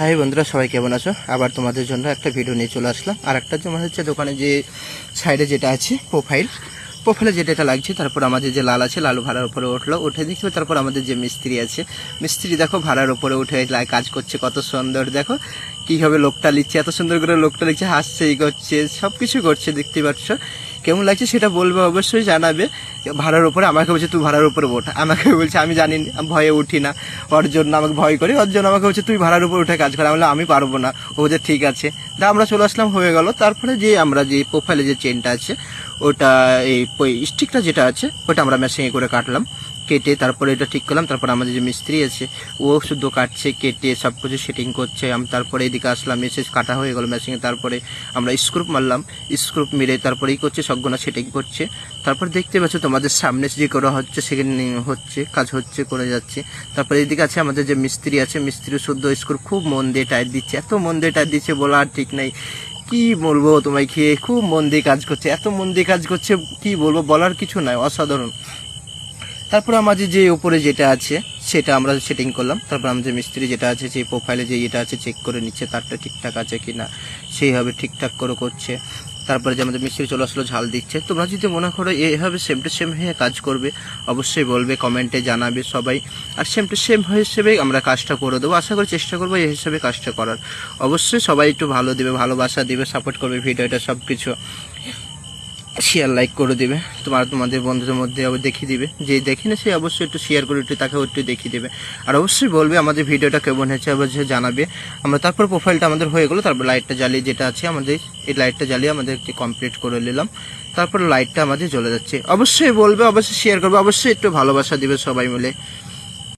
High বন্ধুরা, সবাই কেমন আছো? আবার তোমাদের জন্য একটা ভিডিও নিয়ে চলে আসলাম। আর একটা যেমন হচ্ছে দোকানে যে সাইডে যেটা আছে প্রোফাইল প্রোফাইলে যেটা লাগছে, তারপর আমাদের যে লাল আছে, লালু ভাড়ার উপরে উঠল। উঠে দেখবে তারপর আমাদের যে মিস্ত্রি আছে, মিস্ত্রি দেখো ভাড়ার উপরে উঠে কাজ করছে, কত সুন্দর। দেখো কীভাবে লোকটা লিখছে এত সুন্দর করে লোকটা লিখছে হাসছে, ই করছে সব কিছু করছে, দেখতে পাচ্ছ? কেমন লাগছে সেটা বলবে অবশ্যই জানাবে। ভাড়ার উপরে আমাকে বলছে, তুই ভাড়ার উপরে ওঠ। আমাকে বলছে, আমি জানি ভয়ে উঠি না। ওর জন্য আমাকে ভয় করি। ওর জন্য আমাকে বলছে, তুই ভাড়ার উপর উঠে কাজ করে। আমি আমি পারব না। ও বলছে, ঠিক আছে। তা আমরা চলে আসলাম, হয়ে গেল। তারপরে যে আমরা যে প্রোফাইলে যে চেনটা আছে, ওটা এই স্টিকটা যেটা আছে, ওটা আমরা মেশিনে করে কাটলাম। কেটে তারপরে এটা ঠিক করলাম, তারপর আমাদের যে মিস্ত্রি আছে, ও শুধু কাটছে, কেটে সব কিছু সেটিং করছে, আমি তারপরে এদিকে আসলাম, এসে কাটা হয়ে গেল মেশিনে তারপরে আমরা স্ক্রুপ মারলাম স্ক্রুপ মেরে তারপরেই করছে, সবগুলো সেটিং করছে। তারপর দেখতে পাচ্ছ তোমাদের সামনে যে করা হচ্ছে, সেখানে হচ্ছে, কাজ হচ্ছে, করে যাচ্ছে। তারপরে এদিকে আছে আমাদের যে মিস্ত্রি আছে মিস্ত্রি শুদ্ধ স্ক্রুপ খুব মন দিয়ে টাইট দিচ্ছে, এত মন দিয়ে টাইট দিচ্ছে বলা আর ঠিক নাই। কি বলব তোমায় খেয়ে, খুব মন দিয়ে কাজ করছে, এত মন দিয়ে কাজ করছে, কি বলব বলার কিছু নাই, অসাধারণ। তারপর আমাদের যে উপরে যেটা আছে, সেটা আমরা সেটিং করলাম। তারপর আমাদের মিস্ত্রি যেটা আছে, সেই প্রোফাইলে যে এটা আছে চেক করে নিচ্ছে, তারটা ঠিকঠাক আছে কি না সেইভাবে ঠিকঠাক করে করছে। তারপরে যে আমাদের মিস্ত্রি চলে আসলো, ঝাল দিচ্ছে। তোমরা যদি মনে করো এইভাবে সেম টু সেম হয়ে কাজ করবে, অবশ্যই বলবে কমেন্টে জানাবে সবাই। আর সেম টু সেম হিসেবে আমরা কাজটা করে দেবো। আশা করি চেষ্টা করব এই হিসেবে কাজটা করার। অবশ্যই সবাই একটু ভালো দেবে, ভালোবাসা দেবে সাপোর্ট করবে ভিডিওটা সব কিছু শেয়ার লাইক করে দিবে। তোমার, তোমাদের বন্ধুদের মধ্যে আবার দেখিয়ে দিবে। যে দেখি না সে অবশ্যই একটু শেয়ার করে একটু তাকে একটু দেখিয়ে দেবে। আর অবশ্যই বলবে আমাদের ভিডিওটা কেমন হয়েছে অবশ্যই জানাবে। আমরা তারপর প্রোফাইলটা আমাদের হয়ে গেলো, তারপর লাইটটা জ্বালিয়ে যেটা আছে আমাদের, এই লাইটটা জ্বালিয়ে আমাদের একটি কমপ্লিট করে নিলাম। তারপর লাইটটা আমাদের জ্বলে যাচ্ছে। অবশ্যই বলবে, অবশ্যই শেয়ার করবে, অবশ্যই একটু ভালোবাসা দিবে সবাই মিলে।